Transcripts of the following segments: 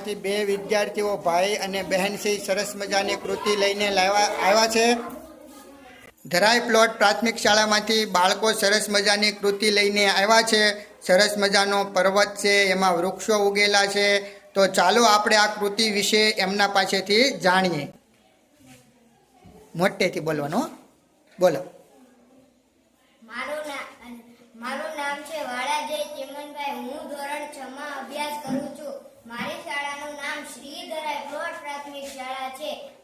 શાળામાંથી બે વિદ્યાર્થીઓ ભાઈ અને બહેન સરસ મજાની કૃતિ લઈને લાવ્યા આવ્યા છે. ધરાઈ પ્લોટ પ્રાથમિક શાળામાંથી બાળકો સરસ મજાની કૃતિ લઈને આવ્યા છે. સરસ મજાનો પર્વત છે, એમાં વૃક્ષો ઉગેલા છે. તો ચાલો આપણે આ કૃતિ વિશે એમના પાસેથી જાણીએ. મોટેથી બોલવાનો બોલો. મારું નામ છે વાળાજય ચેમનભાઈ. હું ધોરણ છ માં અભ્યાસ કરું છું મારી શાળાનું નામ શ્રી ધરાઈ પ્લોટ પ્રાથમિક શાળા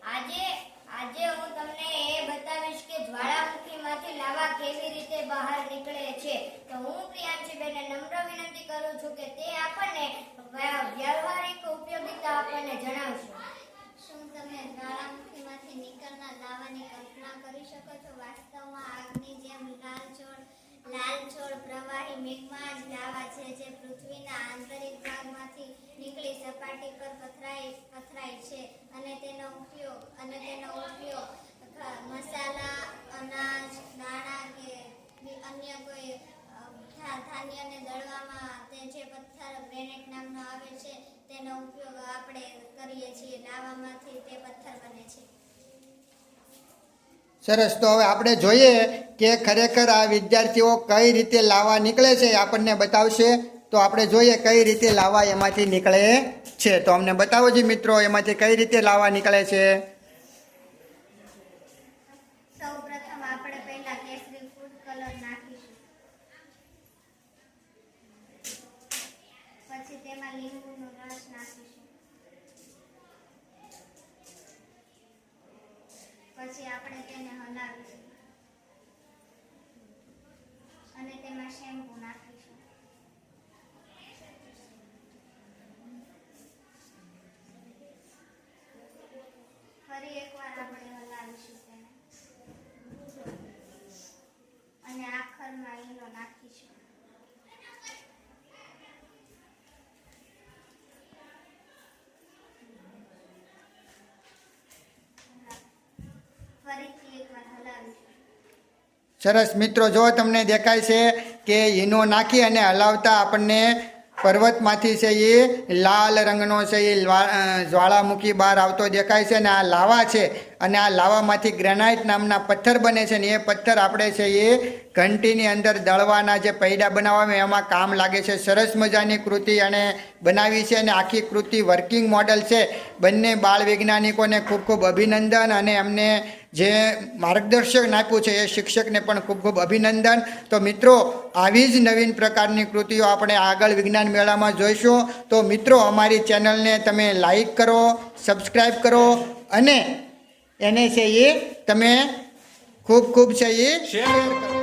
આજે આજે હું તમને એ બતાવીશ કે જ્વાળામુખીમાંથી લાવા કેવી રીતે બહાર નીકળે છે. તો હું પ્રિયાંશીબેનને નમ્ર વિનંતી કરું છું કે તે આપણને વ્યવહારિક ઉપયોગિતા આપણને જણાવશો. શું તમે જ્વાળામુખીમાંથી નીકળનાર લાવાની કલ્પના કરી શકો છો? વાસ્તવમાં આગની જેમ લાલચોળ લાલચોળ પ્રવાહી મેઘમાં જ લાવા છે જે પૃથ્વીના આંતરિક ભાગમાંથી નીકળી સપાટી પર પથરાય પથરાય છે અને તેનો ઉપયોગ અને તેનો ઉપયોગ ખ- મસાલા અનાજ દાણા કે બી અન્ય કોઈ અ, ધા- ધાન્યને દળવામાં તે જે પથ્થર ગ્રેનાઇટ નામનો આવે છે તેનો ઉપયોગ આપણે કરીએ છીએ લાવામાંથી તે પથ્થર બને છે. સરસ, તો હવે આપણે જોઈએ કે ખરેખર આ વિદ્યાર્થીઓ કઈ રીતે લાવા નીકળે છે આપણને બતાવશે. તો આપણે જોઈએ કઈ રીતે લાવા એમાંથી નીકળે છે. તો અમને બતાવો જી મિત્રો, એમાંથી કઈ રીતે લાવા નીકળે છે? તેમાં લીંબુનો રસ નાખીશું પછી આપણે તેને હલાવીશું. અને તેમાં શેમ્પુ નાખીશું ફરી એકવાર આપણે હલાવીશું તેને અને આખરમાં ઈનો નાખીશું ફરીથી એકવાર હલાવીશું સરસ મિત્રો, જો તમને દેખાય છે કે ઈનો નાખી અને હલાવતા આપણને પર્વતમાંથી છે એ લાલ રંગનો છે એ જ્વાળામુખી બહાર આવતો દેખાય છે અને આ લાવા છે અને આ લાવામાંથી ગ્રેનાઇટ નામના પથ્થર બને છે ને એ પથ્થર આપણે છે એ ઘંટીની અંદર દળવાના જે પૈડા બનાવવામાં એમાં કામ લાગે છે. સરસ મજાની કૃતિ અને બનાવી છે અને આખી કૃતિ વર્કિંગ મોડલ છે. બંને બાળ વૈજ્ઞાનિકોને ખૂબ ખૂબ અભિનંદન અને એમને જે માર્ગદર્શન આપ્યું છે એ શિક્ષકને પણ ખૂબ ખૂબ અભિનંદન. તો મિત્રો, આવી જ નવીન પ્રકારની કૃતિઓ આપણે આગળ વિજ્ઞાન મેળામાં જોઈશું. તો મિત્રો, અમારી ચેનલને તમે લાઈક કરો સબસ્ક્રાઈબ કરો અને એને છે એ તમે ખૂબ ખૂબ છે એ શેર કરો.